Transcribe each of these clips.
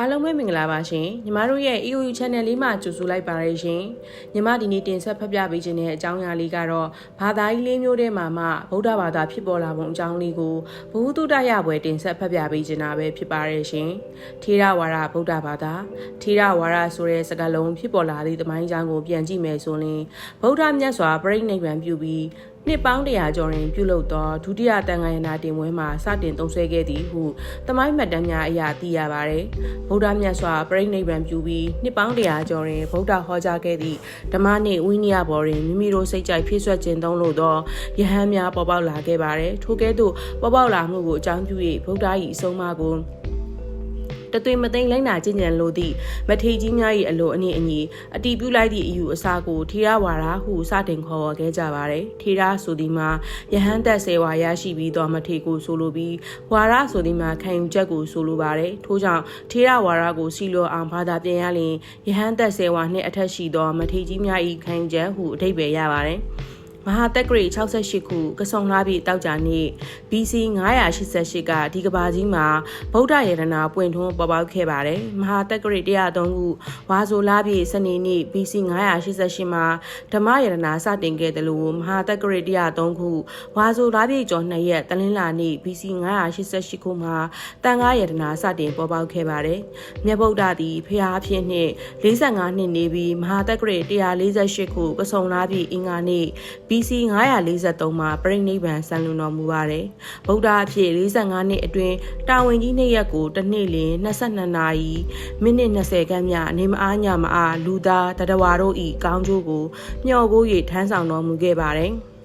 အားလုံးပဲမင်္ဂလာပါရှင်ညီမတို့ရဲ့ EOU Channel လေးမှာကြိုဆိုလိုက်ပါရရှင်ညီမဒီနေ့တင်ဆက်ဖတ်ပြပေးခြင်းတဲ့အကြောင်းအရာလေးကတော့ဘာသာရေးလေးမျိုးထဲမှာမှဗုဒ္ဓဘာသာဖြစ်ပေါ်လာပုံအကြောင်းလေးကိုဘုဟုတုတရပွဲတင်ဆက်ဖတ်ပြပေးခြင်းတာပဲဖြစ်ပါရရှင်ထေရဝါဒဗုဒ္ဓဘာသာထေရဝါဒဆိုတဲ့စကားလုံးဖြစ်ပေါ်လာသည့်သမိုင်းအကြောင်းကိုပြန်ကြည့်မယ်ဆိုရင်ဗုဒ္ဓမြတ်စွာပြိဋိနိဗ္ဗာန်ပြုပြီး နှစ်ပေါင်းတရာကျော်တွင်ပြုလုပ်သောဒုတိယတန်ခါရနာတင်ပွဲမှာစတင်သုံးဆွဲခဲ့သည်ဟုတမိုင်းမှတ်တမ်းများအရသိရပါသည်ဗုဒ္ဓမြတ်စွာပြိဋိနိဗ္ဗာန်ပြုပြီးနှစ်ပေါင်းတရာကျော်တွင်ဗုဒ္ဓဟောကြားခဲ့သည့်ဓမ္မနှင့်ဝိနည်းဘော်တွင်မိမိတို့စိတ်ကြိုက်ဖြည့်ဆွက်ခြင်းသုံးလို့သောယဟန်များပေါ်ပေါက်လာခဲ့ပါသည်ထိုကဲ့သို့ပေါ်ပေါက်လာမှုကိုအကြောင်းပြု၍ဗုဒ္ဓ၏အဆုံးအမကို တသွေမသိမ့်လိုက်နာကျင့်ကြံလို့သည့်မထေကြီးများ၏အလိုအနည်းအညီအတီးပြုလိုက်သည့်အယူအဆကိုထေရဝါဒဟုစတင်ခေါ်ဝေါ်ခဲ့ကြပါသည်ထေရဆိုသည်မှာယဟန်သက်ဆေဝါရရှိပြီးသောမထေကိုဆိုလိုပြီးဝါရဆိုသည်မှာခံယူချက်ကိုဆိုလိုပါတယ်ထို့ကြောင့်ထေရဝါဒကိုစီလိုအောင်ဘာသာပြန်ရလျင်ယဟန်သက်ဆေဝါနှင့်အထက်ရှိသောမထေကြီးများ၏ခံယူချက်ဟုအဓိပ္ပာယ်ရပါတယ် မဟာတက္ကရီ68ခုကဆုံလာပြီးတောက်ကြနေ့ BC 988ကဒီကဘာကြီးမှာဗုဒ္ဓယေရနာပွင့်ထွန်းပေါ်ပေါက်ခဲ့ပါတယ်။မဟာတက္ကရီ103ခုဝါဆိုလာပြီးစနေနေ့ BC 988မှာဓမ္မယေရနာစတင်ခဲ့တယ်လို့မဟာတက္ကရီ103ခုဝါဆိုလာပြီးကျော်2ရက်တလင်းလာနေ့ BC 988ခုမှာတန်ခါယေရနာစတင်ပေါ်ပေါက်ခဲ့ပါတယ်။မြတ်ဗုဒ္ဓသည်ဖျားဖြစ်နှင့်45နှစ်နေပြီးမဟာတက္ကရီ148ခုကဆုံလာပြီးအင်္ဂါနေ့ BC 943မှာပြိဋိဘံဆန်လွန်တော်မူပါတယ်။ဗုဒ္ဓအဖြစ်45နှစ်အတွင်းတာဝန်ကြီးနှစ်ရက်ကိုတစ်နေ့လျင်22နာရီမိနစ်20ခန်းမြအနေမအားညမအားလူသားတတဝါတို့ဤကောင်းကျိုးကိုမျှော်ကို၍ထမ်းဆောင်တော်မူခဲ့ပါတယ်။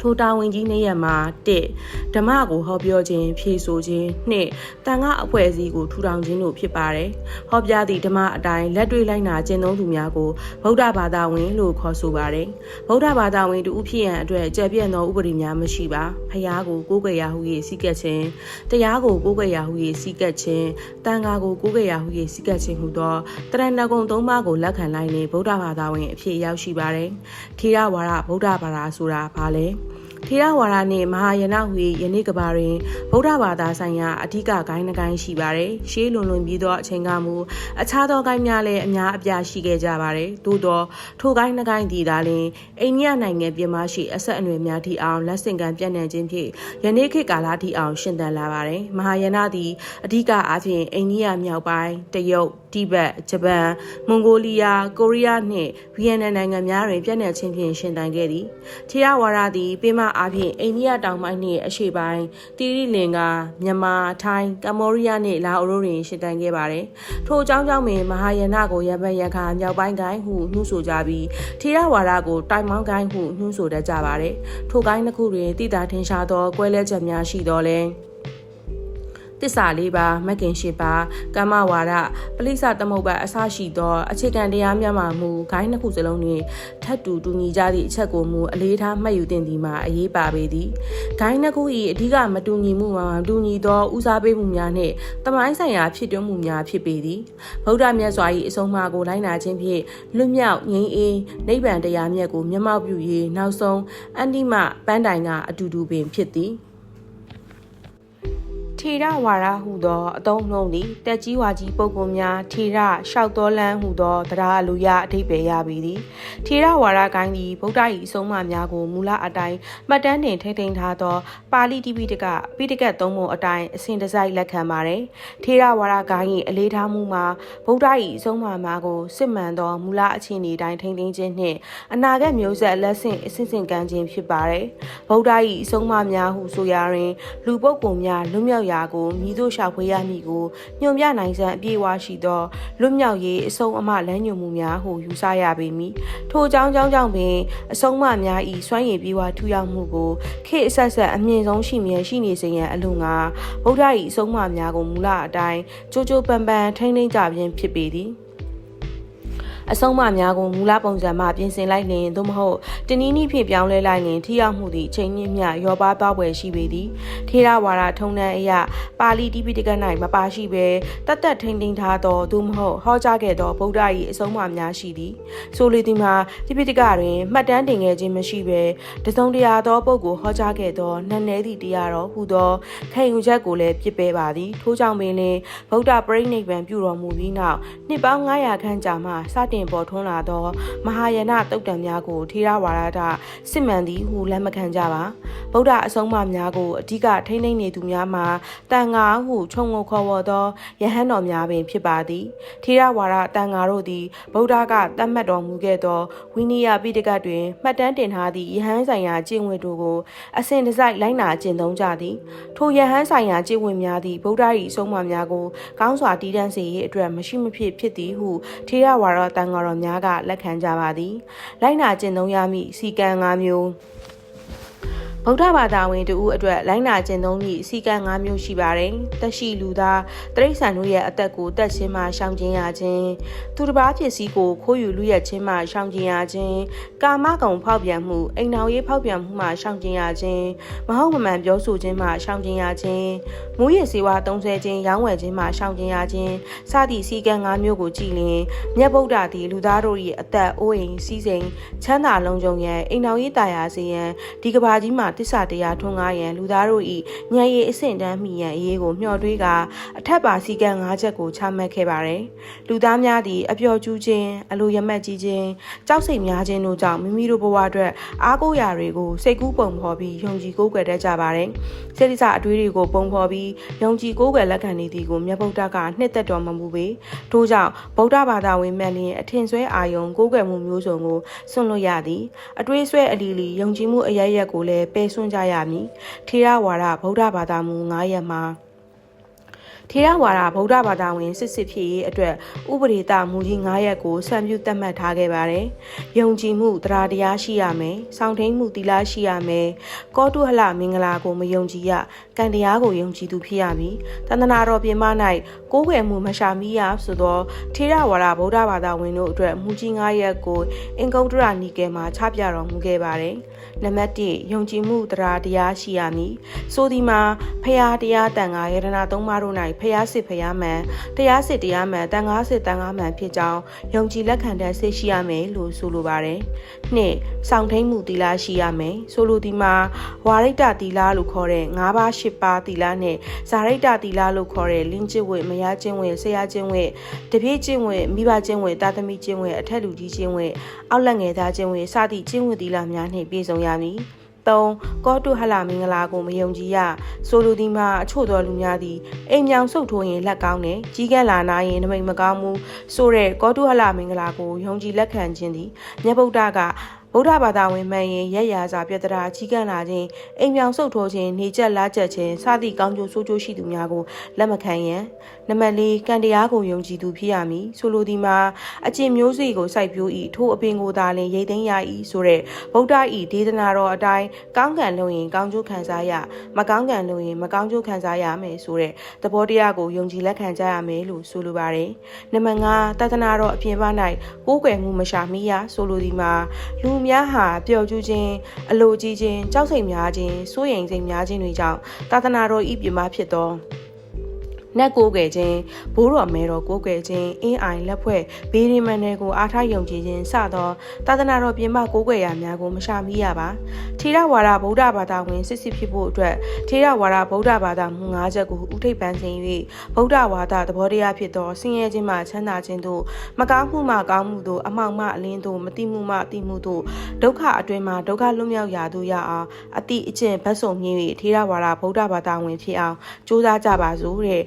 ထိုတာဝန်ကြီးနေရမှာ1ဓမ္မကိုဟောပြောခြင်းဖြေဆိုခြင်း2တန်ခါအဖွဲ့အစည်းကိုထူထောင်ခြင်းတို့ဖြစ်ပါတယ်။ဟောပြသည့်ဓမ္မအတိုင်းလက်တွေ့လိုက်နာကျင့်သုံးသူများကိုဗုဒ္ဓဘာသာဝင်လို့ခေါ်ဆိုပါတယ်။ဗုဒ္ဓဘာသာဝင်တူဖြစ်ရန်အတွက်ကြံပြည့်သောဥပဒေများမရှိပါ။ဖျားကိုကိုးကွယ်ရာဟု၏စီကက်ခြင်းတရားကိုကိုးကွယ်ရာဟု၏စီကက်ခြင်းတန်ခါကိုကိုးကွယ်ရာဟု၏စီကက်ခြင်းဟူသောတရဏဂုံသုံးပါးကိုလက်ခံလိုက်နေဗုဒ္ဓဘာသာဝင်အဖြစ်ရောက်ရှိပါတယ်။ထေရဝါဒဗုဒ္ဓဘာသာဆိုတာဘာလဲ။ ထေရဝါဒနှင့်မဟာယနဟူယနေ့ကဘာတွင်ဗုဒ္ဓဘာသာဆိုင်ရာအဓိကဂိုင်းနှကိုင်းရှိပါတယ်။ရှေးလွန်လွန်ပြီးသောအချိန်ကမူအခြားသောဂိုင်းများလည်းအများအပြားရှိခဲ့ကြပါတယ်။သို့သောထိုဂိုင်းနှကိုင်းဒီသာလျှင်အိန္ဒိယနိုင်ငံပြည်မရှိအဆက်အနွယ်များထိအောင်လက်ဆင့်ကမ်းပြန့်နှံ့ခြင်းဖြင့်ယနေ့ခေတ်ကာလထိအောင်ရှင်သန်လာပါတယ်။မဟာယနသည်အဓိကအားဖြင့်အိန္ဒိယမြောက်ပိုင်းတရုတ်တိဘက်ဂျပန်မွန်ဂိုလီးယားကိုရီးယားနှင့်ဗီယက်နမ်နိုင်ငံများတွင်ပြန့်နှံ့ခြင်းဖြင့်ရှင်သန်ခဲ့သည်။ထေရဝါဒသည်ပင်မအားဖြင့်အိန္ဒိယတောင်ပိုင်းနှင့်အရှေ့ပိုင်းတိရိလင်္ကာမြန်မာထိုင်းကမ္ဘောဒီးယားနှင့်လာအိုတို့တွင်ရှင်သန်ခဲ့ပါသည်။ထိုအကြောင်းကြောင့်ပင်မဟာယနကိုရပန်ရခါမြောက်ပိုင်းကိုင်းဟုနှူးဆိုကြပြီးထေရဝါဒကိုတိုင်မောင်းကိုင်းဟုနှူးဆိုတတ်ကြပါသည်။ထိုကိုင်းတစ်ခုတွင်တိတာထင်ရှားသောကွဲလဲချက်များရှိတော်လဲ။ တစ္ဆာလေးပါမက်ကင်ရှိပါကမ္မဝါဒပလိစ္ဆသမုပ္ပါအစရှိသောအခြေခံတရားများမှမူဂိုင်းနှစ်ခုစလုံးတွင်ထပ်တူတူညီကြသည့်အချက်ကိုမူအလေးထားမှတ်ယူသင့်သည်မှာအရေးပါပေသည်ဂိုင်းနှစ်ခု၏အဓိကမတူညီမှုမှာမတူညီသောဦးစားပေးမှုများနှင့်တမိုင်းဆိုင်ရာဖြစ်တွန်းမှုများဖြစ်ပေသည်ဗုဒ္ဓမြတ်စွာ၏အဆုံးအမကိုလိုက်နာခြင်းဖြင့်လွတ်မြောက်ငြိမ်းအေးနိဗ္ဗာန်တရားမြတ်ကိုမျက်မှောက်ပြု၍နောက်ဆုံးအန္တိမပန်းတိုင်ကအတူတူပင်ဖြစ်သည် ထေရဝါဒဟုသောအသုံးနှုန်းသည်တက်ကြီးဝါကြီးပုဂ္ဂိုလ်များထေရလျှောက်တော်လန်းဟုသောတရားအလိုရအဓိပ္ပာယ်ရပေသည်ထေရဝါဒကိုင်းသည်ဗုဒ္ဓ၏အဆုံးအမများကိုမူလအတိုင်းမှတ်တမ်းတင်ထိထိန်ထားသောပါဠိတိပိဋကပိဋကတ်သုံးပုံအတိုင်းအစဉ်တစိုက်လက်ခံပါသည်ထေရဝါဒကိုင်း၏အလေးထားမှုမှာဗုဒ္ဓ၏အဆုံးအမများကိုစစ်မှန်သောမူလအခြေအနေတိုင်းထိန်သိမ်းခြင်းနှင့်အနာဂတ်မျိုးဆက်လက်ဆင့်အစစ်စင်ကမ်းခြင်းဖြစ်ပါသည်ဗုဒ္ဓ၏အဆုံးအမများဟုဆိုရာတွင်လူပုဂ္ဂိုလ်များလွတ်မြောက်ရာကိုမြည်သို့ရှာဖွေရမည်ကိုညွန်ပြနိုင်စံအပြည့်အဝရှိသောလွတ်မြောက်ရေးအဆုံးအမလမ်းညွှန်မှုများဟုယူဆရပေမည်ထိုအကြောင်းကြောင့်ကြောင့်ပင်အဆုံးအမများဤစွမ်းရည်ပြေးဝထူရောက်မှုကိုခေအဆက်ဆက်အမြင့်ဆုံးရှိမြဲရှိနေစေရန်အလို့ငါဗုဒ္ဓ၏အဆုံးအမများကိုမူလအတိုင်းကြိုးကြိုးပန်းပန်းထိမ့်ထိမ့်ကြခြင်းဖြစ်ပေသည် အဆုံးအမများကိုမူလပုံစံမှပြင်ဆင်လိုက်လျင်သို့မဟုတ်တနည်းနည်းဖြင့်ပြောင်းလဲလိုက်လျင်ထိရောက်မှုသည်ချိန်မြင့်မြရောပါသွားပွဲရှိပေသည်ထေရဝါဒထုံနှံအရပါဠိတိပိဋက၌မပါရှိဘဲတတ်တတ်ထိန်ထိန်ထားသောသို့မဟုတ်ဟောကြားခဲ့သောဗုဒ္ဓ၏အဆုံးအမများရှိသည်ဆိုလိုသည်မှာတိပိဋကတွင်မှတ်တမ်းတင်ခဲ့ခြင်းမရှိဘဲတစုံတရာသောပုဂ္ဂိုလ်ဟောကြားခဲ့သောနတ်နယ်သည့်တရားတော်ဟူသောခံယူချက်ကိုလည်းပြစ်ပယ်ပါသည်ထို့ကြောင့်ပင်လင်ဗုဒ္ဓပရိနိဗ္ဗာန်ပြုတော်မူပြီးနောက်နှစ်ပေါင်း900ခန့်ကြာမှစတင်ပေါ်ထွန်းလာသောမဟာယာနတုတ်တံများကိုထေရဝါဒစစ်မှန်သည်ဟုလက်မခံကြပါဗုဒ္ဓအဆုံးအမများကိုအဓိကထိမ့်သိမ့်နေသူများမှာတန်ဃာဟုခြုံငုံခေါ်ဝေါ်သောယဟန်တော်များပင်ဖြစ်ပါသည်ထေရဝါဒတန်ဃာတို့သည်ဗုဒ္ဓကတတ်မှတ်တော်မူခဲ့သောဝိနည်းပိဋကတွင်မှတ်တမ်းတင်ထားသည့်ယဟန်ဆိုင်ရာကျင့်ဝတ်တို့ကိုအစဉ်တစိုက်လိုက်နာကျင့်သုံးကြသည် ထိုယဟန်ဆိုင်ရာကျင့်ဝတ်များသည့်ဗုဒ္ဓ၏အဆုံးအမများကိုကောင်းစွာတည်တံ့စေရေးအတွက်မရှိမဖြစ်ဖြစ်သည်ဟုထေရဝါဒတန်ဃာတော်များကလက်ခံကြပါသည်လိုက်နာကျင့်သုံးရမည့်စီကံ၅မျိုး ဗုဒ္ဓဘာသာဝင်တို့အတွက်လိုင်းနာကျင့်သုံးသည့်စီကံ၅မျိုးရှိပါတယ်။တက်ရှိလူသားတရိษံတို့ရဲ့အသက်ကိုတက်ခြင်းမှရှောင်ကျဉ်ရခြင်းသူတစ်ပါးဖြစ်စည်းကိုခိုးယူလူရက်ခြင်းမှရှောင်ကျဉ်ရခြင်းကာမဂုဏ်ဖောက်ပြန်မှုအိမ်တော်ရေးဖောက်ပြန်မှုမှရှောင်ကျဉ်ရခြင်းမဟုတ်မမှန်ပြောဆိုခြင်းမှရှောင်ကျဉ်ရခြင်းမူရည်စေဝါသုံးဆွဲခြင်းရောင်းဝယ်ခြင်းမှရှောင်ကျဉ်ရခြင်းစသည့်စီကံ၅မျိုးကိုကြည်လင်မြတ်ဗုဒ္ဓသည်လူသားတို့၏အသက်အိုးအိမ်စီးစိမ်ချမ်းသာလုံးကြုံရန်အိမ်တော်ရေးတာယာစေရန်ဒီကဘာကြီးမှာတစ္ဆာတရားထွန်းကားရန်လူသားတို့၏ဉာဏ်ရည်အဆင့်တန်းမိရန်အရေးကိုမျှော်တွေးကအထက်ပါစည်းကမ်း၅ချက်ကိုချမှတ်ခဲ့ပါတယ်။လူသားများသည်အပျော်ကျူးခြင်းအလိုရမက်ကြီးခြင်းကြောက်စိတ်များခြင်းတို့ကြောင့်မိမိတို့ဘဝအတွက်အားကိုးရာတွေကိုစိတ်ကူးပုံဖော်ပြီးယုံကြည်ကိုးကွယ်တတ်ကြပါတယ်။စိတ္တစအတွေးတွေကိုပုံဖော်ပြီးယုံကြည်ကိုးကွယ်လက်ခံနေသည်ကိုမြတ်ဗုဒ္ဓကနှစ်သက်တော်မမူပေ။ထို့ကြောင့်ဗုဒ္ဓဘာသာဝင်မှန်လျင်အထင်ဆွဲအာယုံကိုးကွယ်မှုမျိုးစုံကိုစွန့်လွတ်ရသည်။အတွေးဆွဲအလီလီယုံကြည်မှုအရရက်ကိုလည်းပယ်စွန့်ကြရမည်ထေရဝါဒဗုဒ္ဓဘာသာမူ9ရက်မှာထေရဝါဒဗုဒ္ဓဘာသာဝင်စစ်စစ်ဖြစ်ရေးအတွက်ဥပဒေတာမူကြီး9ရက်ကိုစံပြုသတ်မှတ်ထားခဲ့ပါတယ်။ယုံကြည်မှုတရားတရားရှိရမယ်။စောင့်ထိန်မှုသီလရှိရမယ်။ကောတုဟလမင်္ဂလာကိုမယုံကြည်ရ။ကံတရားကိုယုံကြည်သူဖြစ်ရမည်။တန္တနာတော်ပြင်မ၌ကိုးကွယ်မှုမရှာမိရဆိုသောထေရဝါဒဗုဒ္ဓဘာသာဝင်တို့အတွက်မူကြီး9ရက်ကိုအင်္ဂုတ္တရနီကယ်မှာချပြတော်မူခဲ့ပါတယ်။နံပါတ်1ယုံကြည်မှုတရားတရားရှိရမည်။ဆိုဒီမှာဖရာတရားတန်ခါယရနာသုံးပါးတို့၌ဖျားစစ်ဖျားမှန်တရားစစ်တရားမှန်တန်ငါးစစ်တန်ငါးမှန်ဖြစ်ကြောင်းယုံကြည်လက်ခံတဲ့စိတ်ရှိရမယ်လို့ဆိုလိုပါတယ်။နှစ်စောင့်ထိန်မှုတီလာရှိရမယ်။ဆိုလိုဒီမှာဝါရိတတီလာလို့ခေါ်တဲ့၅ပါး၈ပါးတီလာနဲ့ဇာရိတတီလာလို့ခေါ်တဲ့လင်းကျစ်ဝေမယားကျင့်ဝေဆရာကျင့်ဝေတပြည့်ကျင့်ဝေမိဘကျင့်ဝေတာသမီကျင့်ဝေအထက်လူကြီးကျင့်ဝေအောက်လက်ငယ်သားကျင့်ဝေစသည့်ကျင့်ဝေတီလာများနှင့်ပြည့်စုံရမည်။3ကောတုဟလမင်္ဂလာကိုမယုံကြည်ရဆိုလိုသည်မှာအချို့သောလူများသည်အိမ်မြောင်ဆုတ်ထိုးရင်လက်ကောင်းတယ်ကြီးကန်းလာနာရင်နမိတ်မကောင်းဘူးဆိုတဲ့ကောတုဟလမင်္ဂလာကိုယုံကြည်လက်ခံခြင်းသည်မြတ်ဗုဒ္ဓက ဗုဒ္ဓဘာသာဝင်မှန်ရင်ရက်ရာစာပြတရာကြီးကန့်လာခြင်းအိမ်မြောင်ဆုတ်ထိုးခြင်းနေချက်လားချက်ခြင်းစသည့်ကောင်းကျိုးဆိုးကျိုးရှိသူများကိုလက်မခံရန်နံပါတ်၄ကံတရားကိုယုံကြည်သူဖြစ်ရမည်ဆိုလိုသည်မှာအကျင့်မျိုးစေ့ကိုစိုက်ပျိုး၏ထို့အပင်ကိုသာလျှင်ရိတ်သိမ်းရ၏ဆိုတဲ့ဗုဒ္ဓ၏ဒေသနာတော်အတိုင်းကောင်းကံလုပ်ရင်ကောင်းကျိုးခံစားရမကောင်းကံလုပ်ရင်မကောင်းကျိုးခံစားရမယ်ဆိုတဲ့သဘောတရားကိုယုံကြည်လက်ခံကြရမယ်လို့ဆိုလိုပါတယ်နံပါတ်5တသနာတော်အပြင်ပ၌ကိုးကွယ်မှုမရှာမိရဆိုလိုသည်မှာလူများဟာပျော်ကျူးခြင်းအလိုကြီးခြင်းကြောက်စိတ်များခြင်းစိုးရိမ်စိတ်များခြင်းတွေကြောင့်သာသနာတော်ဤပြမဖြစ်သော နတ်ကိုးကွယ်ခြင်းဘိုးတော်မဲတော်ကိုးကွယ်ခြင်းအင်းအိုင်လက်ဖွဲ့ဘေးရင်မန်တွေကိုအားထားယုံကြည်ခြင်းစသောသာသနာတော်ပြင်ပကိုးကွယ်ရာများကိုမရှာမိရပါထေရဝါဒဗုဒ္ဓဘာသာဝင်စစ်စစ်ဖြစ်ဖို့အတွက်ထေရဝါဒဗုဒ္ဓဘာသာမူ၅ချက်ကိုဥထိပ်ပန်းဆင်၍ဗုဒ္ဓဝါဒသဘောတရားဖြစ်သောဆင်းရဲခြင်းမှချမ်းသာခြင်းတို့မကောင်းမှုမှကောင်းမှုတို့အမှောင်မှအလင်းတို့မတိမှုမှတိမှုတို့ဒုက္ခအတွင်းမှဒုက္ခလွတ်မြောက်ရာသို့ရအောင်အတိအကျင့်ဗတ်စုံမြင့်၍ထေရဝါဒဗုဒ္ဓဘာသာဝင်ဖြစ်အောင်ကြိုးစားကြပါစို့တဲ့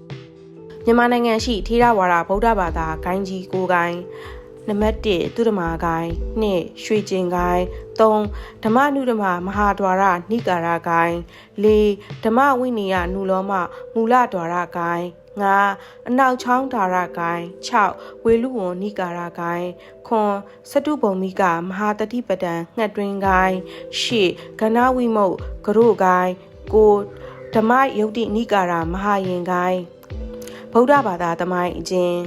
မြန်မာနိုင်ငံရှိထေရဝါဒဗုဒ္ဓဘာသာဂိုင်းကြီးကိုဂိုင်းနံပါတ်1သူဓမ္မာဂိုင်း2ရွှေကျင်ဂိုင်း3ဓမ္မနုဓမ္မမဟာဒွါရနိကာရဂိုင်း4ဓမ္မဝိနည်းနုလောမမူလဒွါရဂိုင်းငါအနောက်ချောင်းဓာရကိုင်း6ဝေလူဝွန်နိကာရကိုင်းခွန်စတုပုံမိကမဟာတတိပဒံငှက်တွင်ကိုင်း8ကဏဝိမုတ်ကရုကိုင်း9ဓမ္မယုတ်တိနိကာရမဟာယင်ကိုင်း ဗုဒ္ဓဘာသာသမိုင်းအကျဉ်း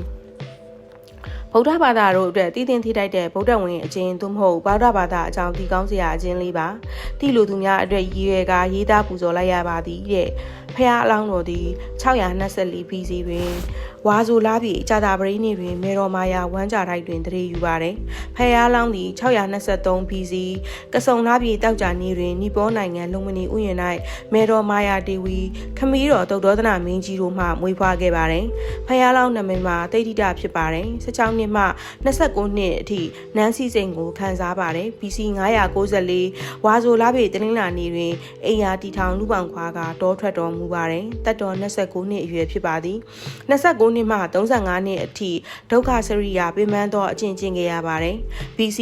ဗဗုဒ္ဓဘာသာတို့အတွက်တည်တင်ထိတိုက်တဲ့ဗုဒ္ဓဝင်အကျဉ်သို့မဟုတ်ဗုဒ္ဓဘာသာအကြောင်းဒီကောင်းစရာအကျဉ်လေးပါတိလူသူများအတွက်ရည်ရွယ်ကရေးသားပူဇော်လိုက်ရပါသည်တဲ့ဖះအလောင်းတော်သည်624 BC တွင်ဝါဆိုလာပြီကြာတာပရိနေတွင်မေတော်မာယာဝမ်းကြတိုက်တွင်တရေယူပါတယ်ဖះအလောင်းသည်623 BC ကစုံလာပြီတောက်ကြနေတွင်နီပေါနိုင်ငံလုံမနီဥယျာဉ်၌မေတော်မာယာဒေဝီခမီးတော်တုတ်တော်သနာမင်းကြီးတို့မှမွေးဖွားခဲ့ပါတယ်ဖះအလောင်းနာမည်မှာတိတ်တိတဖြစ်ပါတယ်16နှစ်မှ29နှစ်အထိနန်းစီစိန်ကိုခံစားပါတယ် BC 994ဝါဆိုလာပြီတလင်းလာနေတွင်အိယာတီထောင်လူပောင်ခွာကတောထွက်တော်မူပါတယ်တက်တော်29နှစ်အရွယ်ဖြစ်ပါသည်29နှစ်မှ35နှစ်အထိဒုက္ခစရိယာပင်ပန်းသောအကျင့်ကျင့်ခဲ့ရပါတယ် BC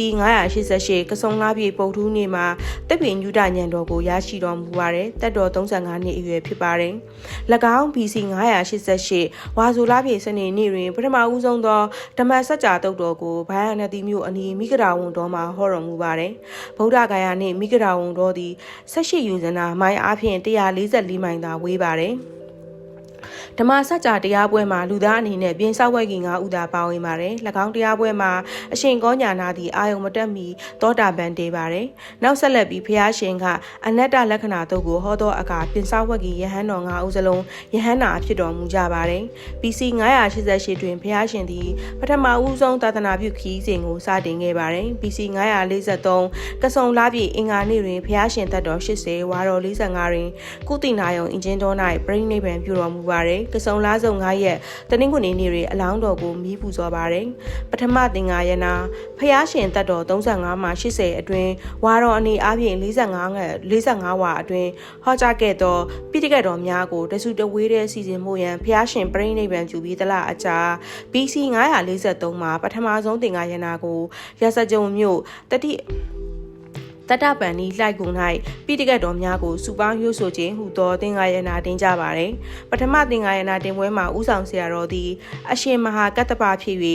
988ကစုံလာပြီပုတ်ထူးနေ့မှာတပ်ပင်ညုဒညံတော်ကိုရရှိတော်မူပါတယ်တက်တော်35နှစ်အရွယ်ဖြစ်ပါတယ်၎င်း BC 988ဝါဆိုလာပြီစနေနေ့တွင်ပထမဦးဆုံးသောဓမ္မစကြာတုတ်တော်ကိုဘိုင်ယနတိမြို့အနီးမိဂရာဝန်တော်မှာဟောတော်မူပါတယ်ဗုဒ္ဓဂါယာနှင့်မိဂရာဝန်တော်သည်18ယူဇနာမိုင်အားဖြင့်144မိုင်သာဝေးပါတယ် ဓမ္မစကြာတရားပွဲမှာလူသားအနေနဲ့ပြင်ဆောက်ဝဲကင်9ဦးသာပါဝင်ပါတယ်။၎င်းတရားပွဲမှာအရှင်ကောညာနာသည်အာယုံမတက်မီသောတာပန်တေပါတယ်။နောက်ဆက်လက်ပြီးဖျားရှင်ကအနတ္တလက္ခဏာတို့ကိုဟောသောအခါပြင်ဆောက်ဝဲကင်ယဟန်တော်9ဦးစလုံးယဟန်နာဖြစ်တော်မူကြပါတယ်။ BC 988တွင်ဖျားရှင်သည်ပထမဦးဆုံးသာသနာပြုခီးစဉ်ကိုစတင်ခဲ့ပါတယ်။ BC 943ကဆုံလာပြည်အင်္ဂါနေ့တွင်ဖျားရှင်သက်တော်80ဝါတော်45တွင်ကုတိနာယုံအင်ဂျင်တော်၌ပြိဋိနိဗ္ဗာန်ပြုတော်မူပါတယ်။ကစုံလားစုံ9ရက်တနင်္ဂနွေနေ့တွင်အလောင်းတော်ကိုမီးပူဇော်ပါတယ်။ပထမသင်္ဃာယနာဖျားရှင်သက်တော်35မှ80အတွင်းဝါတော်အနေအပြင်45ငယ်45ဝါအတွင်းဟောကြားခဲ့သောပိဋကတ်တော်များကိုတဆူတဝေးတဲ့စီစဉ်မှုရန်ဖျားရှင်ပြိဋိနိဗ္ဗာန်ပြုပြီးတလအကြာ BC 943မှာပထမဆုံးသင်္ဃာယနာကိုရစကြုံမြို့တတိ တတပန်ဤလိုက်ကုန်၌ပိဋကတ်တော်များကိုစုပေါင်းရွဆိုခြင်းဟူသောသင်္ဃာယနာတင်ကြပါသည်ပထမသင်္ဃာယနာတင်ပွဲမှာဥဆောင်ဆရာတော်သည်အရှင်မဟာကတ္တပဖြစ်၍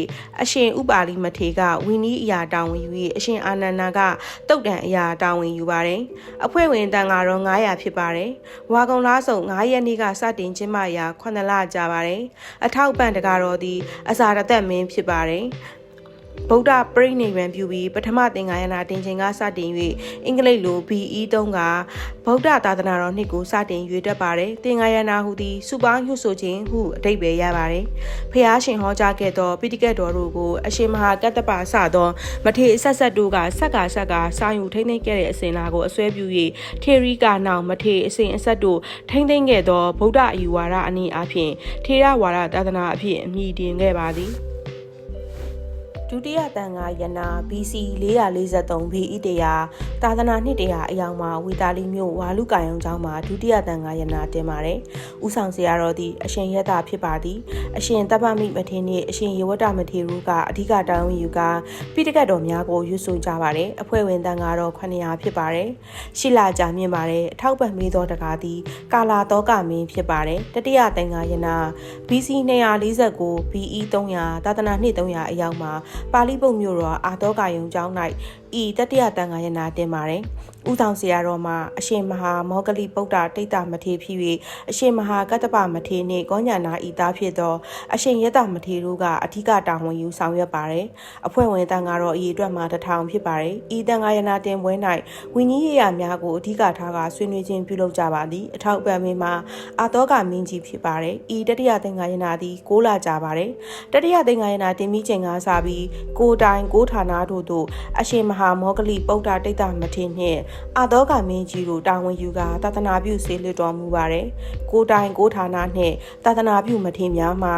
အရှင်ဥပါလိမထေကဝီနီးအရာတောင်းဝင်၍အရှင်အာနန္ဒာကတုတ်တန်အရာတောင်းဝင်ယူပါတယ်အဖွဲ့ဝင်တန်ဃာတော်900ဖြစ်ပါတယ်ဝါကုံလားဆုံ9ရက်နေ့ကစတင်ကျင်းပရာ9လကြာပါတယ်အထောက်ပံ့တကားတော်သည်အစာရသက်မင်းဖြစ်ပါတယ် ဗုဒ္ဓပြိဋိနိဗ္ဗာန်ပြုပြီးပထမသင်္ဃာယနာတင်ချိန်ကစတင်၍အင်္ဂလိပ်လို BE 3ကဗုဒ္ဓသာသနာတော်နှစ်ကိုစတင်ရွေတက်ပါတယ်သင်္ဃာယနာဟူသည်စုပေါင်းညှို့ဆိုခြင်းဟုအတိတ်ပဲရပါတယ်ဖျားရှင်ဟောကြားခဲ့သောပိဋကတ်တော်တို့ကိုအရှင်မဟာကတ္တပစသောမထေအဆက်ဆက်တို့ကဆက်ကဆက်ကစာယူထိမ့်သိမ့်ခဲ့တဲ့အစဉ်လာကိုအစွဲပြု၍ထေရီကနောင်မထေအစဉ်အဆက်တို့ထိမ့်သိမ့်ခဲ့သောဗုဒ္ဓအယူဝါဒအနည်းအဖြစ်ထေရဝါဒသာသနာအဖြစ်အမည်တင်ခဲ့ပါသည် ဒုတိယတန်ခါယနာ BC 443 BE တရာသာသနာနှစ်တရာအယောင်မှာဝီတာလီမြို့ဝါလူကာယုံကျောင်းမှာဒုတိယတန်ခါယနာတင်ပါတယ်။ဦးဆောင်ဆရာတော်သည်အရှင်ရတဖြစ်ပါသည်။အရှင်တပ်ပမိမထေနှင့်အရှင်ရေဝတ္တမထေရူကအဓိကတာဝန်ယူကပိဋကတ်တော်များကိုရွဆိုကြပါတယ်။အဖွဲ့ဝင်တန်ခါတော်900ဖြစ်ပါတယ်။ရှိလာကြမြင့်ပါတယ်။အထောက်ပံ့မေးသောတကားသည်ကာလာတောကမင်းဖြစ်ပါတယ်။တတိယတန်ခါယနာ BC 249 BE 300သာသနာနှစ်300အယောင်မှာပါဠိပုတ်မြို့တော်အာတောကယုံကျောင်း၌ဤတတိယတန်ခါယနာတင်ပါတယ်။ဦးဆောင်ဆရာတော်မှာအရှင်မဟာမောဂလိပုဒ္ဒတိတ်တမထေဖြစ်၍အရှင်မဟာကတ္တပမထေနှင့်ကောညာနာဤသားဖြစ်သောအရှင်ယတမထေတို့ကအဓိကတာဝန်ယူဆောင်ရွက်ပါတယ်။အဖွဲ့ဝင်တန်ဃာတော်အရေးအတွက်မှာတထောင်ဖြစ်ပါတယ်။ဤတန်ဃာယနာတင်ပွဲ၌ဝိနည်းရရများကိုအဓိကထားကဆွေးနွေးခြင်းပြုလုပ်ကြပါသည်။အထောက်အပံ့မှာအာတောကမင်းကြီးဖြစ်ပါတယ်။ဤတတိယတန်ဃာယနာသည်6လကြာပါတယ်။တတိယတန်ဃာယနာတင်ပြီးချိန်ကစပြီးကိုတိုင်ကိုဌာနတို့သို့အရှင်မဟာမောဂလိပုဒ္ဒတိတ်တမထေနှင့်အာသောကမင်းကြီးတို့တာဝန်ယူကသာသနာပြုစေလွှတ်တော်မူပါတယ်။ကိုတိုင်ကိုဌာနနှင့်သာသနာပြုမထေများမှာ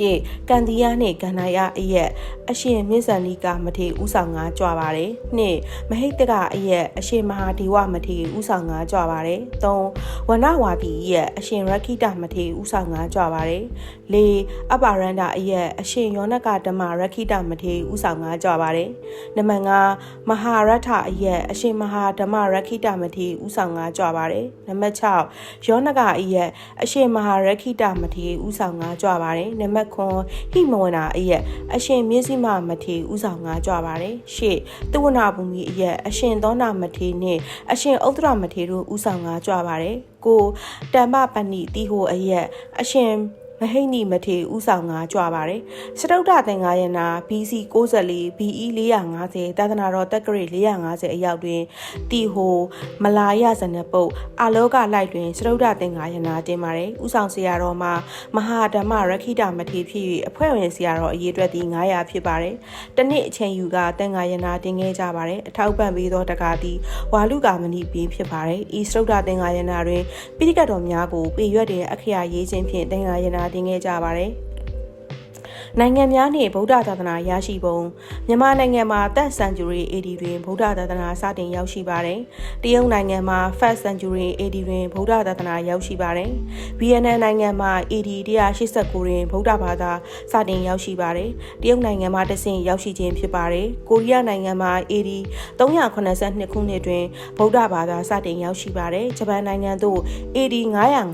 တိကန်တီယာနှင့်ကန္နာယအရက်အရှင်မြင့်စန္ဒီကမထေဥဆောင်ငါကြွပါတယ်။နှစ်မဟိတကအရက်အရှင်မဟာဒေဝမထေဥဆောင်ငါကြွပါတယ်။သုံးဝနဝါဒီရက်အရှင်ရခိတမထေဥဆောင်ငါကြွပါတယ်။လေးအပရန္ဒအရက်အရှင်ယောနကဓမ္မရခိတမထေဥဆောင်ငါကြွပါတယ်။နံပါတ်5မဟာရထအရက်အရှင်မဟာဓမ္မရခိတမထေဥဆောင်ငါကြွပါတယ်။နံပါတ်6ယောနကအရက်အရှင်မဟာရခိတမထေဥဆောင်ငါကြွပါတယ်။နံပါတ်9ဟိမဝနာအရက်အရှင်မြစည်းမမထေဥဆောင်ငါကြွပါတယ်ရှေ့သူဝနာဘူမီအရက်အရှင်သောနာမထေနှင့်အရှင်ဥဒ္ဒရမထေတို့ဥဆောင်ငါကြွပါတယ်ကိုတမ္ပပဏိတိဟိုအရက်အရှင် မဟိတ်နီမထေဥဆောင်ကကြွပါတယ်စတုဒ္ဒသင်္ကာယနာ BC 64 BE 450သာသနာတော်တက္ကရာ450အရောက်တွင်တီဟိုမလာယဇနပုတ်အာလောကလိုက်တွင်စတုဒ္ဒသင်္ကာယနာတင်ပါတယ်ဥဆောင်ဆရာတော်မှာမဟာဓမ္မရခိတမထေဖြစ်၍အဖွဲ့ဝင်ဆရာတော်အရေးအတွက်သည်900ဖြစ်ပါတယ်တနစ်အချိန်ယူကသင်္ကာယနာတင်ခဲ့ကြပါတယ်အထောက်ပံ့ပေးသောတကားသည်ဝါလူကာမဏိပင်ဖြစ်ပါတယ်ဤစတုဒ္ဒသင်္ကာယနာတွင်ပိဋကတ်တော်များကိုပေရွက်တဲ့အခရာရေးခြင်းဖြင့်သင်္ကာယနာတင်ခဲ့ကြပါတယ်နိုင်ငံများနှင့်ဗုဒ္ဓသာသနာရရှိပုံမြန်မာနိုင်ငံမှာ Third Century AD တွင်ဗုဒ္ဓသာသနာစတင်ရောက်ရှိပါတယ်။တရုတ်နိုင်ငံမှာ First Century AD တွင်ဗုဒ္ဓသာသနာရောက်ရှိပါတယ်။ VN နိုင်ငံမှာ AD 189တွင်ဗုဒ္ဓဘာသာစတင်ရောက်ရှိပါတယ်။တရုတ်နိုင်ငံမှာတဆင့်ရောက်ရှိခြင်းဖြစ်ပါတယ်။ကိုရီးယားနိုင်ငံမှာ AD 382ခုနှစ်တွင်ဗုဒ္ဓဘာသာစတင်ရောက်ရှိပါတယ်။ဂျပန်နိုင်ငံသို့ AD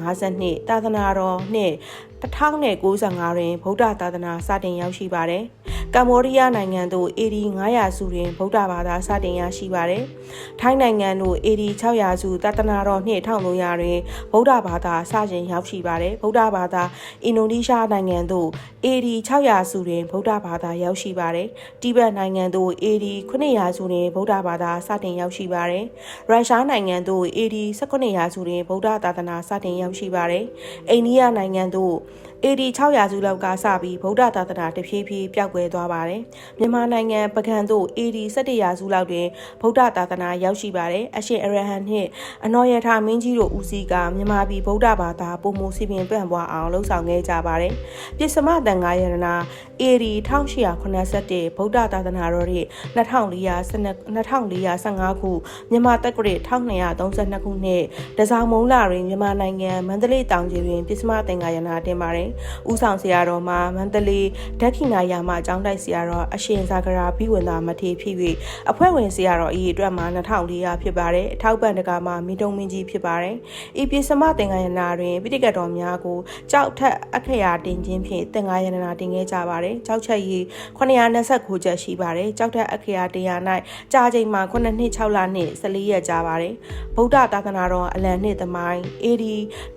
952သာသနာတော်နှင့် 1095တွင်ဗုဒ္ဓသာသနာစတင်ရောက်ရှိပါတယ်။ကမ္ဘောဒီးယားနိုင်ငံသို့ AD 900စုတွင်ဗုဒ္ဓဘာသာစတင်ရရှိပါတယ်။ထိုင်းနိုင်ငံသို့ AD 600စုသာသနာတော်နှင့်1300တွင်ဗုဒ္ဓဘာသာစတင်ရောက်ရှိပါတယ်။ဗုဒ္ဓဘာသာအင်ဒိုနီးရှားနိုင်ငံသို့ AD 600စုတွင်ဗုဒ္ဓဘာသာရောက်ရှိပါတယ်။တိဘက်နိုင်ငံသို့ AD 900စုတွင်ဗုဒ္ဓဘာသာစတင်ရောက်ရှိပါတယ်။ရုရှားနိုင်ငံသို့ AD 1900စုတွင်ဗုဒ္ဓသာသနာစတင်ရောက်ရှိပါတယ်။အိန္ဒိယနိုင်ငံသို့ AD 600စုလောက်ကစပြီးဗုဒ္ဓသာသနာတဖြည်းဖြည်းပျောက်ကွယ်သွားပါတယ်။မြန်မာနိုင်ငံပကံသို့ AD 17ရာစုလောက်တွင်ဗုဒ္ဓသာသနာရောက်ရှိပါတယ်။အရှင်အရဟံနှင့်အနော်ရထာမင်းကြီးတို့ဦးစီးကမြန်မာပြည်ဗုဒ္ဓဘာသာပုံမှုစီပင်ပန့်ပွားအောင်လှုံ့ဆော်ခဲ့ကြပါတယ်။ပြစ္ဆမတန်ဃာယရနာ AD 1887ဗုဒ္ဓသာသနာတော်ရဲ့2415ခုမြန်မာတက္ကရာ1232ခုနှစ်တစောင်းမုံလာတွင်မြန်မာနိုင်ငံမန္တလေးတောင်ကြီးတွင်ပြစ္ဆမသင်္ဃာယနာတင်ပါတယ်။ဦးဆောင်ဆရာတော်မှာမန္တလေးဓက္ခိနာယာမအကြောင်းတိုက်ဆရာတော်အရှင်ဇာဂရာဘိဝန္တာမထေဖြစ်၍အဖွဲ့ဝင်ဆရာတော်အရေးအတွက်မှာ2400ဖြစ်ပါတယ်။အထောက်ပံ့တကာမှာမိတုံမင်းကြီးဖြစ်ပါတယ်။ဤပြစ္ဆမသင်္ဃာယနာတွင်ပိဋကတ်တော်များကိုကြောက်ထက်အခရာတင်ခြင်းဖြင့်သင်္ဃာယနာတင်ခဲ့ကြပါတယ်။ကြောက်ချက်ရည်929ချက်ရှိပါတယ်။ကြောက်ထက်အခရာတရား၌ကြာချိန်မှာ9နှစ်6လနှင့်14ရက်ကြာပါတယ်။ဗုဒ္ဓသာသနာတော်အလံနှင့်သမိုင်း AD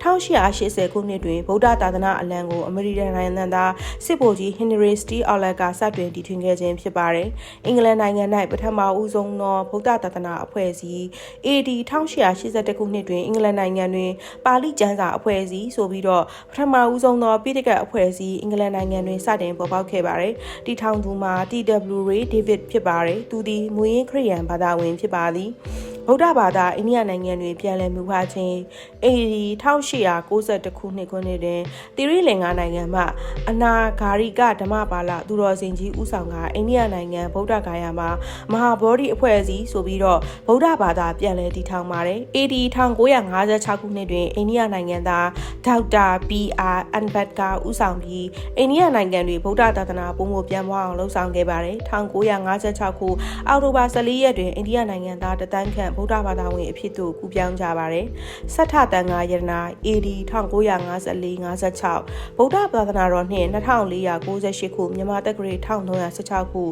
1880ခုနှစ်တွင်ဗုဒ္ဓသာသနာအလံကိုအမေရိကန်နိုင်ငံသားစစ်ဗိုလ်ကြီး Henry Steele Oller ကစတင်တည်ထွင်ခဲ့ခြင်းဖြစ်ပါတယ်။အင်္ဂလန်နိုင်ငံ၌ပထမဦးဆုံးသောဗုဒ္ဓသာသနာအဖွဲ့အစည်း AD 1882ခုနှစ်တွင်အင်္ဂလန်နိုင်ငံတွင်ပါဠိကျမ်းစာအဖွဲ့အစည်းဆိုပြီးတော့ပထမဦးဆုံးသောပိဋကတ်အဖွဲ့အစည်းအင်္ဂလန်နိုင်ငံတွင်စတင်ပေါ်ပေါက်ခဲ့ပါတယ်။တီထောင်သူမှာ TW Ray David ဖြစ်ပါတယ်။သူသည်မူရင်းခရစ်ယာန်ဘာသာဝင်ဖြစ်ပါသည်။ဗုဒ္ဓဘာသာအိန္ဒိယနိုင်ငံတွင်ပြန်လည်မူဖားခြင်း AD 1892ခုနှစ်ခုနှစ်တွင်တိရိလင်္ကာနိုင်ငံမှအနာဂါရိကဓမ္မပါဠသူတော်စင်ကြီးဦးဆောင်ကအိန္ဒိယနိုင်ငံဗုဒ္ဓဂါယာမှာမဟာဗောဓိအဖွဲ့အစည်းဆိုပြီးတော့ဗုဒ္ဓဘာသာပြန်လည်တည်ထောင်ပါတယ် AD 1956ခုနှစ်တွင်အိန္ဒိယနိုင်ငံသားဒေါက်တာ PR အန်ဘတ်ကဦးဆောင်ပြီးအိန္ဒိယနိုင်ငံတွင်ဗုဒ္ဓသာသနာပုံမှုပြန်ပွားအောင်လှုံ့ဆော်ခဲ့ပါတယ်1956ခုအောက်တိုဘာ14ရက်တွင်အိန္ဒိယနိုင်ငံသားတသန်းခန့်ဗုဒ္ဓဘာသာဝင်အဖြစ်သို့ကူးပြောင်းကြပါတယ်။စထတန်ဃာယရနာ AD 1954-56ဗုဒ္ဓဘာသာတော်နှင့်2498ခုမြန်မာတက္ကရာ1316ခု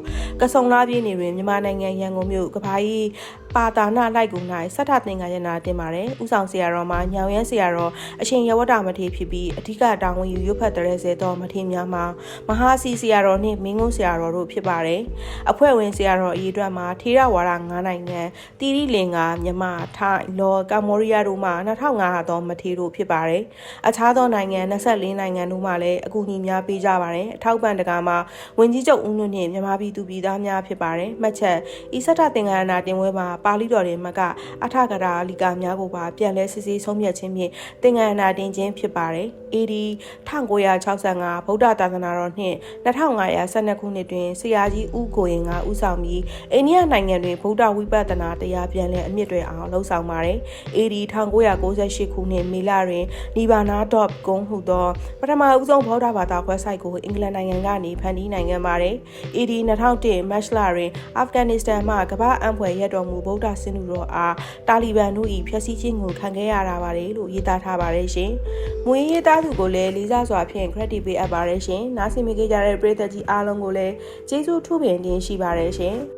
ကစုံလာပြည်နယ်တွင်မြန်မာနိုင်ငံရန်ကုန်မြို့ကဘာကြီး ပါတာနာလိုက်ကူ၌စထသင်္ဃာယနာတင်ပါတယ်။ဥဆောင်ဆရာတော်မှာညောင်ရဲဆရာတော်အရှင်ရဝတ္တမထေဖြစ်ပြီးအဓိကတာဝန်ယူရွတ်ဖတ်တဲ့စေသောမထေများမှာမဟာစီဆရာတော်နှင့်မင်းကုန်းဆရာတော်တို့ဖြစ်ပါတယ်။အဖွဲ့ဝင်ဆရာတော်အရေးအတွက်မှာထေရဝါဒ9နိုင်ငံတီရီလင်ကမြန်မာထိုင်းလော်ကမ္ဘောဒီးယားတို့မှ2500သောမထေတို့ဖြစ်ပါတယ်။အခြားသောနိုင်ငံ24နိုင်ငံတို့မှလည်းအကူအညီများပေးကြပါတယ်။အထောက်ပံ့တကာမှာဝင်ကြီးချုပ်ဦးနုနှင့်မြန်မာပြည်သူပြည်သားများဖြစ်ပါတယ်။မှတ်ချက်ဤစထသင်္ကန်းနာတင်ပွဲမှာပါဠိတော်တွေမကအထကရာလီကာများကိုပါပြန်လဲစစ်ဆေးဆုံးဖြတ်ခြင်းဖြင့်သင်္ကန်းနာတင်ခြင်းဖြစ်ပါတယ်။ AD 1965ဗုဒ္ဓသာသနာတော်နှင့်2512ခုနှစ်တွင်ဆရာကြီးဦးကိုရင်ကဦးဆောင်ပြီးအိန္ဒိယနိုင်ငံတွင်ဗုဒ္ဓဝိပဿနာတရားပြန်လည်အမြင့်တွေအောင်လှုံ့ဆော်ပါတယ်။ AD 1998ခုနှစ်မေလတွင်နီဘာနာ .com ဟူသောပထမဦးဆုံးဗုဒ္ဓဘာသာ website ကိုအင်္ဂလန်နိုင်ငံကနေဖန်တီးနိုင်ခဲ့ပါတယ်။ AD 2001မတ်လတွင်အာဖဂန်နစ္စတန်မှကမ္ဘာအံ့ဖွယ်ရက်တော်မူဗုဒ္ဓဆင်းသူတော်အားတာလီဘန်တို့၏ဖျက်ဆီးခြင်းကိုခံခဲ့ရတာပါတယ်လို့ရေးသားထားပါတယ်ရှင်။မွေးရေးသားသူကိုလည်းလေးစားစွာဖြင့် credit ပေးအပ်ပါတယ်ရှင်။နားဆင်မိကြတဲ့ပရိသတ်ကြီးအားလုံးကိုလည်းကျေးဇူးထူးပင်တင်ရှိပါတယ်ရှင်။